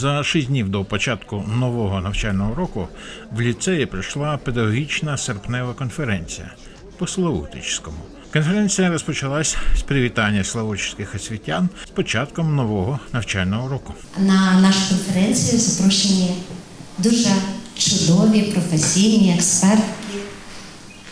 За шість днів до початку нового навчального року в ліцеї прийшла педагогічна серпнева конференція по Славутичському. Конференція розпочалась з привітання славутичських освітян з початком нового навчального року. На нашу конференцію запрошені дуже чудові професійні експертки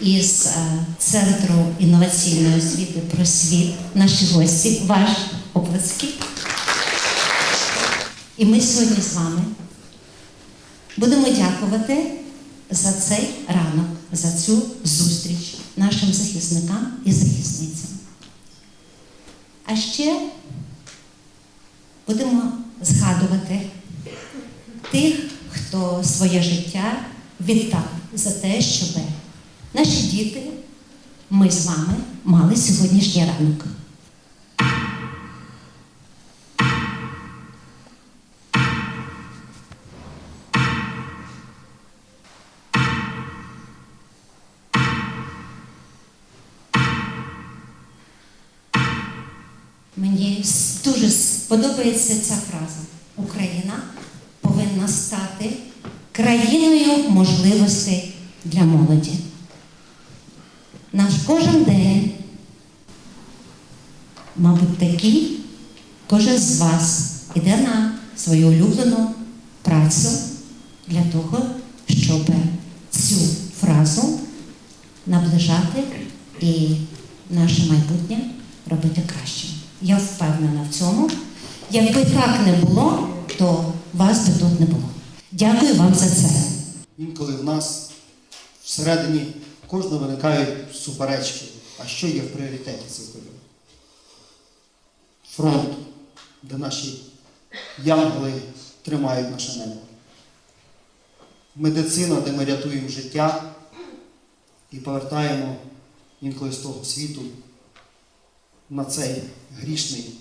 із е, Центру інноваційної освіти просвіт. Наші гості, ваш оплески. І ми сьогодні з вами будемо дякувати за цей ранок, за цю зустріч нашим захисникам і захисницям. А ще будемо згадувати тих, хто своє життя віддав за те, щоб наші діти, ми з вами мали сьогоднішній ранок. Дуже сподобається ця фраза. Україна повинна стати країною можливостей для молоді. Наш кожен день, мабуть, такий, кожен з вас іде на свою улюблену працю для того, щоб цю фразу наближати і наше майбутнє робити кращим. Я впевнена в цьому. Якби так не було, то вас би тут не було. Дякую вам за це. Інколи в нас всередині кожного виникають суперечки. А що є в пріоритеті цих період? Фронт, де наші янголи тримають наше небо. Медицина, де ми рятуємо життя і повертаємо інколи з того світу на цей грішний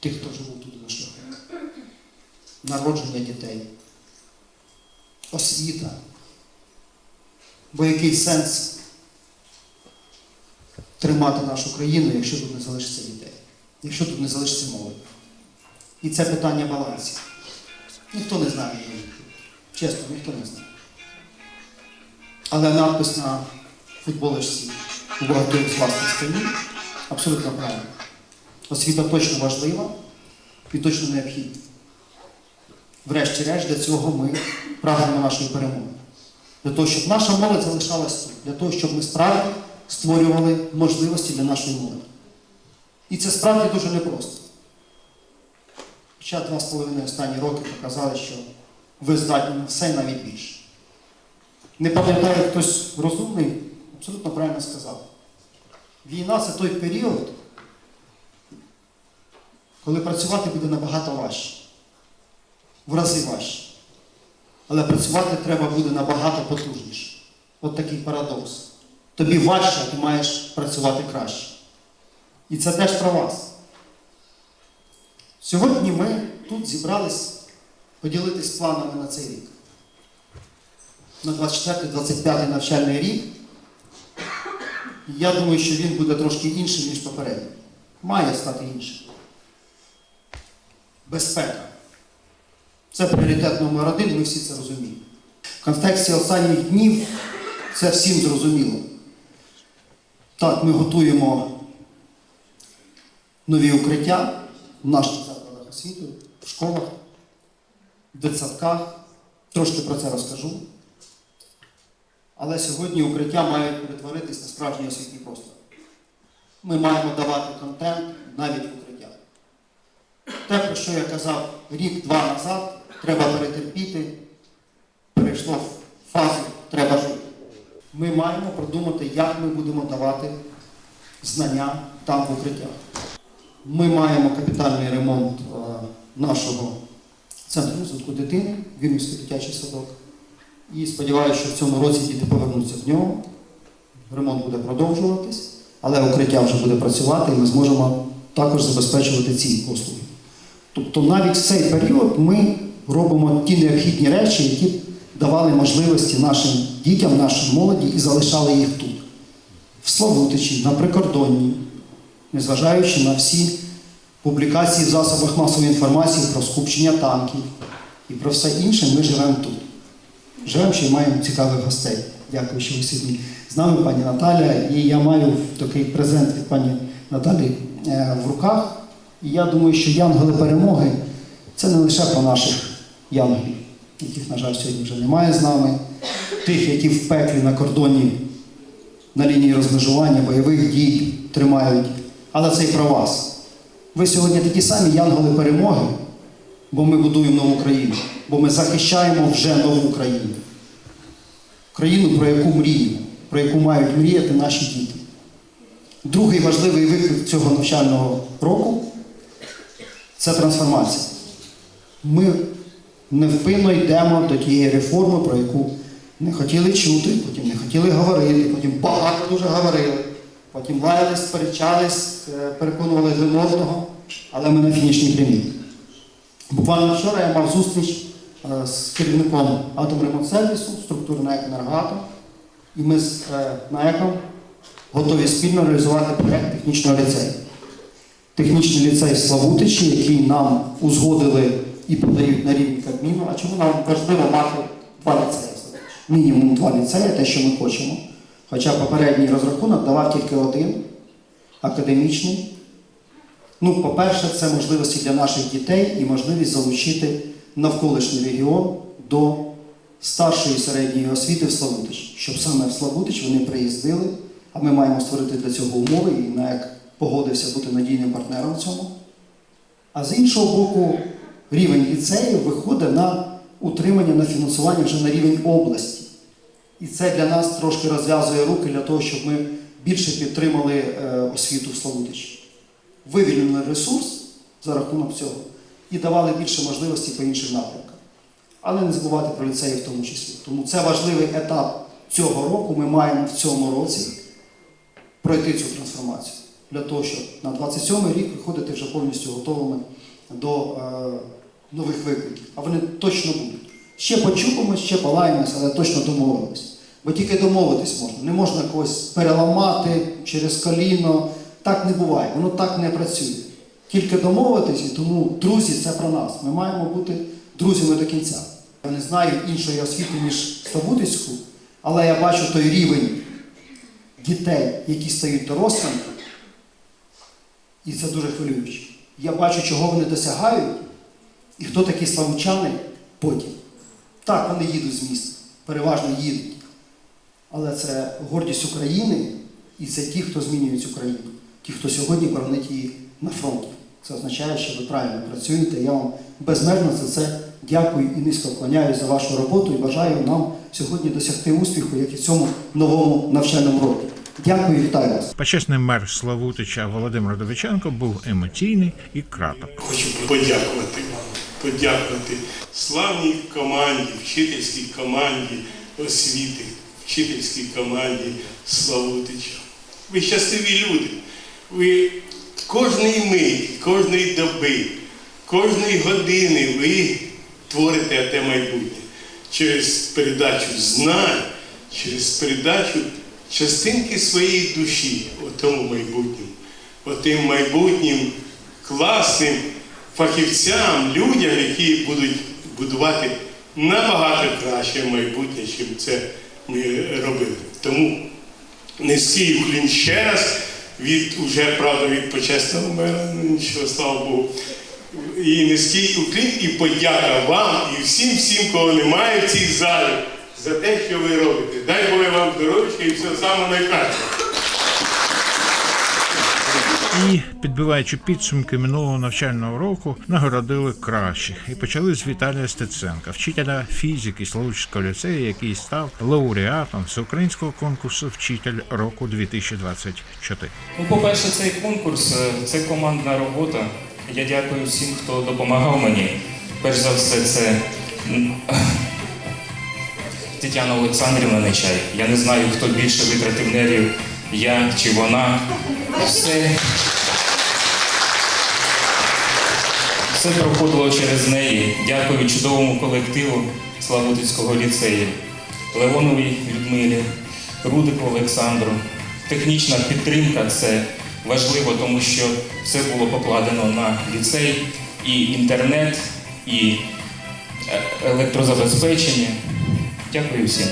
тих, хто живуть тут на шляху. Народження дітей освіта. Бо який сенс тримати нашу країну, якщо тут не залишиться дітей, якщо тут не залишиться молоді? І це питання балансів. Ніхто не знає її. Чесно, ніхто не знає. Але надпис на футболочці у багатьох з вас на абсолютно правильно. Освіта точно важлива і точно необхідна. Врешті-решт, для цього ми прагнемо нашої перемоги. Для того, щоб наша молодь залишалась тут, для того, щоб ми справді створювали можливості для нашої молоді. І це справді дуже непросто. Хоча два з половиною останні роки показали, що ви здатні на все навіть більше. Не пам'ятаю, хтось розумний, абсолютно правильно сказав. Війна це той період, коли працювати буде набагато важче в рази важче. Але працювати треба буде набагато потужніше. От такий парадокс. Тобі важче, ти маєш працювати краще. І це теж про вас. Сьогодні ми тут зібрались поділитись планами на цей рік. На 24-25 навчальний рік. Я думаю, що він буде трошки іншим, ніж попередній. Має стати іншим. Безпека. Це пріоритет номер один, ми всі це розуміємо. В контексті останніх днів це всім зрозуміло. Так, ми готуємо нові укриття в наших закладах освіти, в школах, в дитсадках. Трошки про це розкажу. Але сьогодні укриття мають перетворитись на справжній освітній простор. Ми маємо давати контент навіть в укриттях. Те, про що я казав рік-два назад, треба перетерпіти, перейшло в фазу треба жити. Ми маємо продумати, як ми будемо давати знання там в укриттях. Ми маємо капітальний ремонт е, нашого центру розвитку дитини, Вільнюський дитячий садок. І сподіваюся, що в цьому році діти повернуться в нього. Ремонт буде продовжуватись, але укриття вже буде працювати, і ми зможемо також забезпечувати ці послуги. Тобто навіть в цей період ми робимо ті необхідні речі, які давали можливості нашим дітям, нашій молоді і залишали їх тут. В Славутичі, на прикордонні, незважаючи на всі публікації в засобах масової інформації про скупчення танків і про все інше, ми живемо тут. Ще й маємо цікавих гостей. Дякую, що ви сьогодні з нами, пані Наталя. І я маю такий презент від пані Наталі е, в руках. І я думаю, що янголи перемоги це не лише про наших янголів, яких, на жаль, сьогодні вже немає з нами, тих, які в пеклі на кордоні на лінії розмежування бойових дій тримають. Але це і про вас. Ви сьогодні такі самі янголи перемоги, бо ми будуємо нову країну, бо ми захищаємо вже нову країну. Країну, про яку мріємо, про яку мають мріяти наші діти. Другий важливий виклик цього навчального року це трансформація. Ми невпинно йдемо до тієї реформи, про яку не хотіли чути, потім не хотіли говорити, потім багато дуже говорили, потім лаялись, сперечались, е, переконували один одного, але ми на фінішній прямій. Буквально вчора я мав зустріч е, з керівником атомремонтсервісу, структури НАЕК «Енергоатом», і ми з е, НАЕКом готові спільно реалізувати проєкт технічного ліцею. Технічний ліцей Славутичі, який нам узгодили і подають на рівні Кабміну. А чому нам важливо мати два ліцеї? Мінімум два ліцеї, те, що ми хочемо. Хоча попередній розрахунок давав тільки один академічний. Ну, по-перше, це можливості для наших дітей і можливість залучити навколишній регіон до старшої середньої освіти в Славутич, щоб саме в Славутич вони приїздили, а ми маємо створити для цього умови, і НАЕК погодився бути надійним партнером в цьому. А з іншого боку, рівень ліцеїв виходить на утримання на фінансування вже на рівень області. І це для нас трошки розв'язує руки для того, щоб ми більше підтримали е, освіту в Славутичі. Вивільнили ресурс за рахунок цього і давали більше можливостей по інших напрямках. Але не забувати про ліцеї в тому числі. Тому це важливий етап цього року. Ми маємо в цьому році пройти цю трансформацію для того, щоб на 27-й рік виходити вже повністю готовими до е, нових викликів. А вони точно будуть. Ще почупимось, ще полаємось, але точно домовимось. Бо тільки домовитись можна. Не можна когось переламати через коліно. Так не буває, воно так не працює. Тільки домовитись, і тому друзі, це про нас. Ми маємо бути друзями до кінця. Я не знаю іншої освіти, ніж Славутицьку, але я бачу той рівень дітей, які стають дорослими, і це дуже хвилююче. Я бачу, чого вони досягають, і хто такі славучани потім. Так, вони їдуть з міста, переважно їдуть. Але це гордість України і це ті, хто змінює цю країну, ті, хто сьогодні боронить її на фронті. Це означає, що ви правильно працюєте. Я вам безмежно за це дякую і низько вклоняюсь за вашу роботу і бажаю нам сьогодні досягти успіху, як і в цьому новому навчальному році. Дякую вітаю вас. Почесний мер Славутича Володимир Довиченко був емоційний і краток. Хочу подякувати вам, подякувати славній команді, вчительській команді освіти, вчительській команді Славутича. Ви щасливі люди. Ви кожної миті, кожної доби, кожної години ви творите те майбутнє. Через передачу знань, через передачу частинки своєї душі у тому майбутньому, отим майбутнім класним фахівцям, людям, які будуть будувати набагато краще майбутнє, чим це ми робили. Тому низький уклін ще раз від уже правда від почесного мера, ну нічого, слава Богу. І низький уклін, і подяка вам і всім, всім, кого немає в цій залі, за те, що ви робите. Дай Боже вам здоров'я і все саме найкраще. І, підбиваючи підсумки минулого навчального року, нагородили кращих і почали з Віталія Стеценка, вчителя фізики Славутського ліцею, який став лауреатом всеукраїнського конкурсу Вчитель року 2024. Ну, по-перше, цей конкурс е, це командна робота. Я дякую всім, хто допомагав мені. Перш за все, це Тетяна Олександрівна Нечай. Я не знаю, хто більше витратив нервів, я чи вона. Все, все проходило через неї. Дякую чудовому колективу Славутицького ліцею, Леоновій Людмилі, Рудику Олександру. Технічна підтримка це важливо, тому що все було покладено на ліцей, і інтернет, і е, електрозабезпечення. Дякую всім.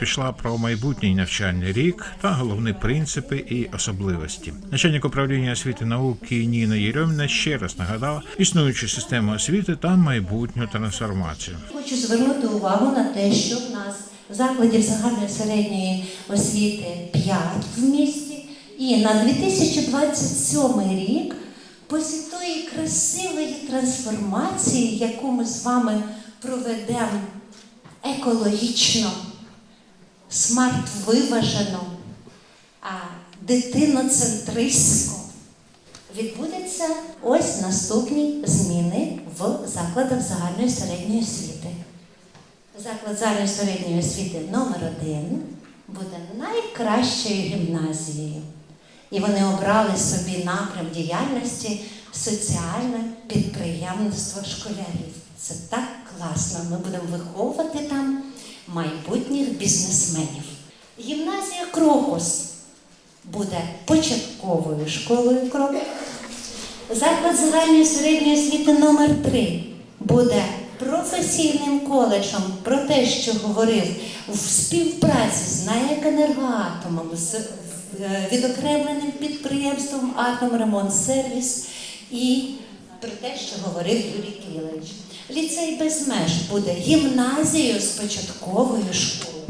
Пішла про майбутній навчальний рік та головні принципи і особливості. Начальник управління освіти науки Ніна Єрьоміна ще раз нагадала існуючу систему освіти та майбутню трансформацію. Хочу звернути увагу на те, що в нас в закладі загальної середньої освіти 5 в місті, і на 2027 рік, після тої красивої трансформації, яку ми з вами проведемо екологічно, смарт-виважено, а дитиноцентристсько, відбудеться ось наступні зміни в закладах загальної середньої освіти. Заклад загальної середньої освіти номер один буде найкращою гімназією. І вони обрали собі напрям діяльності соціальне підприємництво школярів. Це так класно. Ми будемо виховувати там майбутніх бізнесменів. Гімназія Крокус буде початковою школою Крокус. Заклад загальної середньої освіти номер 3 буде професійним коледжем про те, що говорив в співпраці з НАЕК «Енергоатомом», з е, відокремленим підприємством «Атомремонтсервіс» і про те, що говорив Юрій Кирилович. Ліцей без меж буде гімназією з початковою школою.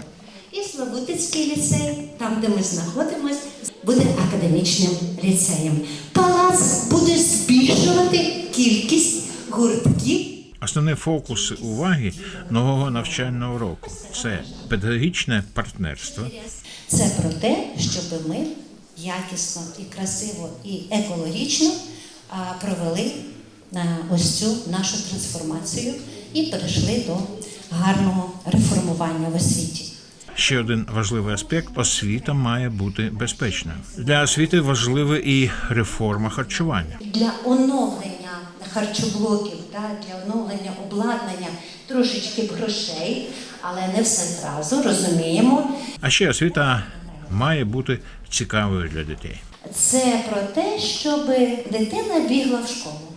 І Славутицький ліцей, там, де ми знаходимося, буде академічним ліцеєм. Палац буде збільшувати кількість гуртків Основний фокус уваги нового навчального року це педагогічне партнерство, Це про те, щоб ми якісно і красиво і екологічно провели а, ось цю нашу трансформацію і перейшли до гарного реформування в освіті. Ще один важливий аспект освіта має бути безпечною. Для освіти важлива і реформа харчування. Для оновлення харчоблоків, да, для оновлення обладнання трошечки б грошей, але не все зразу, розуміємо. А ще освіта має бути цікавою для дітей. Це про те, щоб дитина бігла в школу.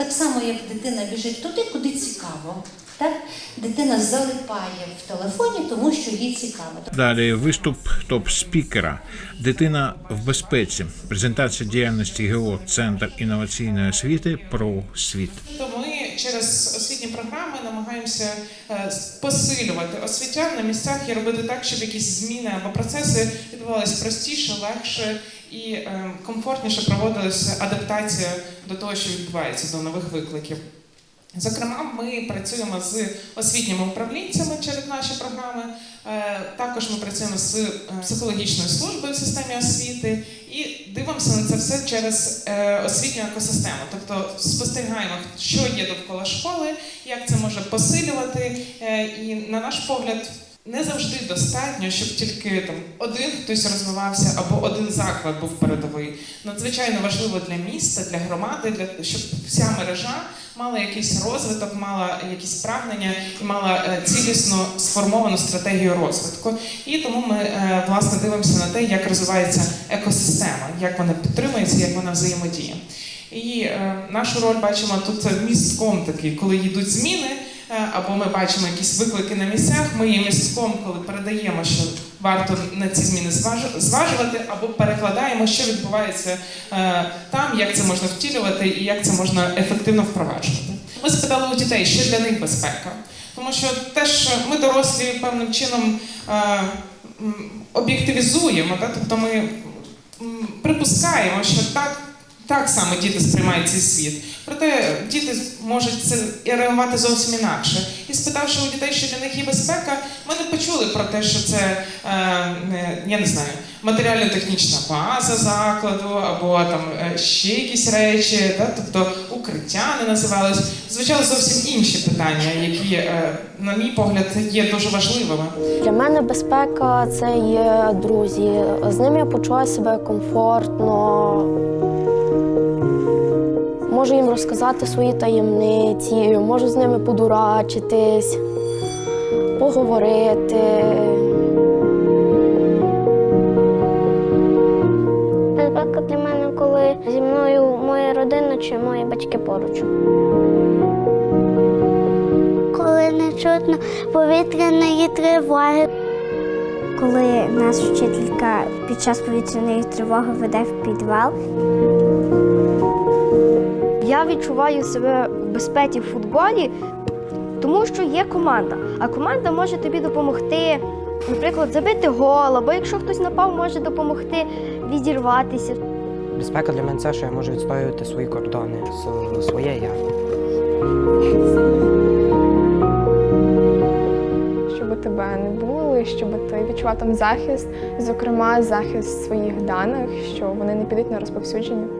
Так само, як дитина біжить туди, куди цікаво. Так? Дитина залипає в телефоні, тому що їй цікаво. Далі виступ топ-спікера. Дитина в безпеці. Презентація діяльності ГО Центр інноваційної освіти про світ. Ми через освітні програми намагаємося е, посилювати освітян на місцях і робити так, щоб якісь зміни або процеси відбувалися простіше, легше і е, комфортніше проводилася адаптація до того, що відбувається до нових викликів. Зокрема, ми працюємо з освітніми управлінцями через наші програми. Е, Також ми працюємо з е, психологічною службою в системі освіти і дивимося на це все через освітню екосистему. Тобто спостерігаємо, що є довкола школи, як це може посилювати. І на наш погляд, не завжди достатньо, щоб тільки там один хтось розвивався або один заклад був передовий. Надзвичайно важливо для міста, для громади, для щоб вся мережа мала якийсь розвиток, мала якісь прагнення і мала е, цілісно сформовану стратегію розвитку. І тому ми е, власне дивимося на те, як розвивається екосистема, як вона підтримується, як вона взаємодіє. І е, нашу роль бачимо тут містком такий, коли йдуть зміни, або ми бачимо якісь виклики на місцях. Ми є містком, коли передаємо, що варто на ці зміни зважувати, або перекладаємо, що відбувається е, там, як це можна втілювати і як це можна ефективно впроваджувати. Ми спитали у дітей, що для них безпека, тому що теж ми дорослі певним чином е, об'єктивізуємо, тобто ми припускаємо, що так. Так само діти сприймають цей світ. Проте діти можуть це реагувати зовсім інакше. І спитавши у дітей, що для них є безпека, ми не почули про те, що це е, не- я не знаю, матеріально-технічна база закладу або там е, ще якісь речі, да? тобто укриття не називалось. Звучали зовсім інші питання, які, е, на мій погляд, є дуже важливими. Для мене безпека це є друзі. З ними я почуваю себе комфортно. Можу їм розказати свої таємниці, можу з ними подурачитись, поговорити. Безпека для мене, коли зі мною моя родина чи мої батьки поруч. Коли не чутно повітряної тривоги. Коли нас вчителька під час повітряної тривоги веде в підвал. Я відчуваю себе в безпеці в футболі, тому що є команда. А команда може тобі допомогти, наприклад, забити гол, або якщо хтось напав, може допомогти відірватися. Безпека для мене це, що я можу відстоювати свої кордони, своє я. щоб тебе не були, щоб ти відчував там захист, зокрема захист своїх даних, що вони не підуть на розповсюдження.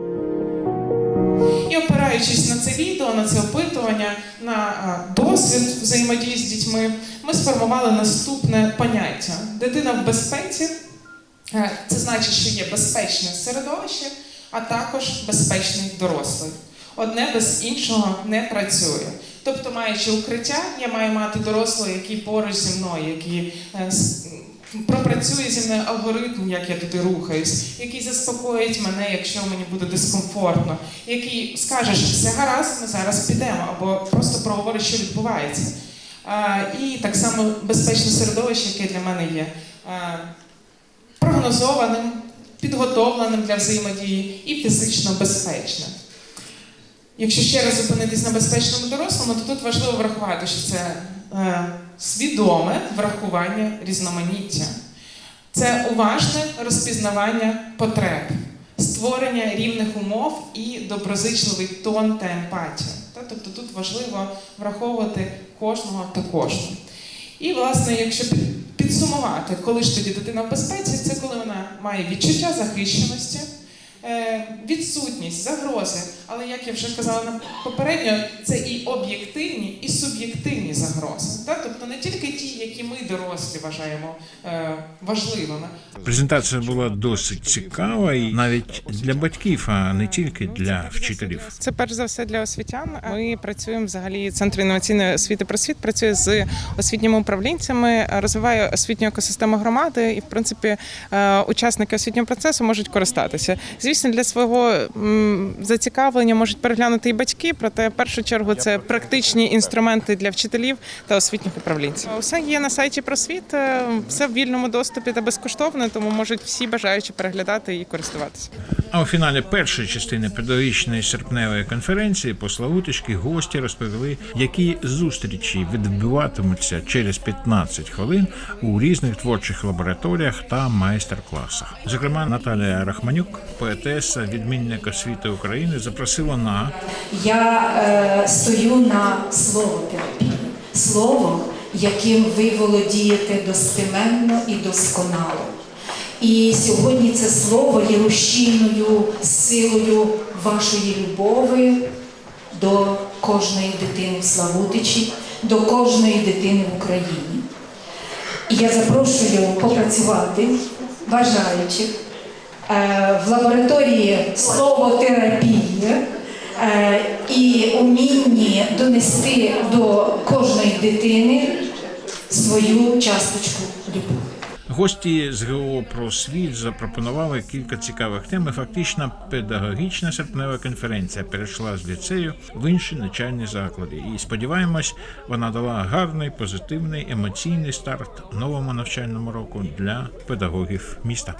І опираючись на це відео, на це опитування, на досвід взаємодії з дітьми, ми сформували наступне поняття: дитина в безпеці е, це значить, що є безпечне середовище, а також безпечний дорослий. Одне без іншого не працює. Тобто, маючи укриття, я маю мати дорослого, який поруч зі мною, який е, пропрацює зі мною алгоритм, як я туди рухаюсь, який заспокоїть мене, якщо мені буде дискомфортно, який скаже, що все гаразд, ми зараз підемо, або просто проговорить, що відбувається. А, і так само безпечне середовище, яке для мене є а, прогнозованим, підготовленим для взаємодії і фізично безпечним. Якщо ще раз зупинитись на безпечному дорослому, то тут важливо врахувати, що це е, свідоме врахування різноманіття. Це уважне розпізнавання потреб, створення рівних умов і доброзичливий тон та емпатію. Та, тобто тут важливо враховувати кожного та кожну. І, власне, якщо підсумувати, коли ж тоді дитина в безпеці, це коли вона має відчуття захищеності, е, відсутність загрози. Але як я вже казала попередньо, це і об'єктивні, і суб'єктивні загрози. Та? Тобто не тільки ті, які ми дорослі вважаємо е, важливими, Презентація була досить цікава і навіть для батьків, а не тільки для вчителів. Це перш за все для освітян. Ми працюємо взагалі. Центр інноваційної освіти просвіт працює з освітніми управлінцями, розвиває освітню екосистему громади, і в принципі е, учасники освітнього процесу можуть користатися. Звісно, для свого зацікавлення можуть переглянути і батьки, проте в першу чергу це практичні інструменти для вчителів та освітніх управлінців. Усе є на сайті просвіт, е, все в вільному доступі та безкоштовно, тому можуть всі бажаючі переглядати і користуватися. А у фіналі першої частини педагогічної серпневої конференції по Славутички гості розповіли, які зустрічі відбуватимуться через 15 хвилин у різних творчих лабораторіях та майстер-класах. Зокрема, Наталія Рахманюк, поетеса, відмінник освіти України, запросила на Я е, стою на словотерапії, словом, яким ви володієте достеменно і досконало. І сьогодні це слово є рушійною силою вашої любові до кожної дитини в Славутичі, до кожної дитини в Україні. І я запрошую попрацювати бажаючих е, в лабораторії словотерапії і умінні донести до кожної дитини свою часточку любові. Гості з ГО про світ запропонували кілька цікавих тем. і Фактично, педагогічна серпнева конференція перейшла з ліцею в інші навчальні заклади. І сподіваємось, вона дала гарний, позитивний, емоційний старт новому навчальному року для педагогів міста.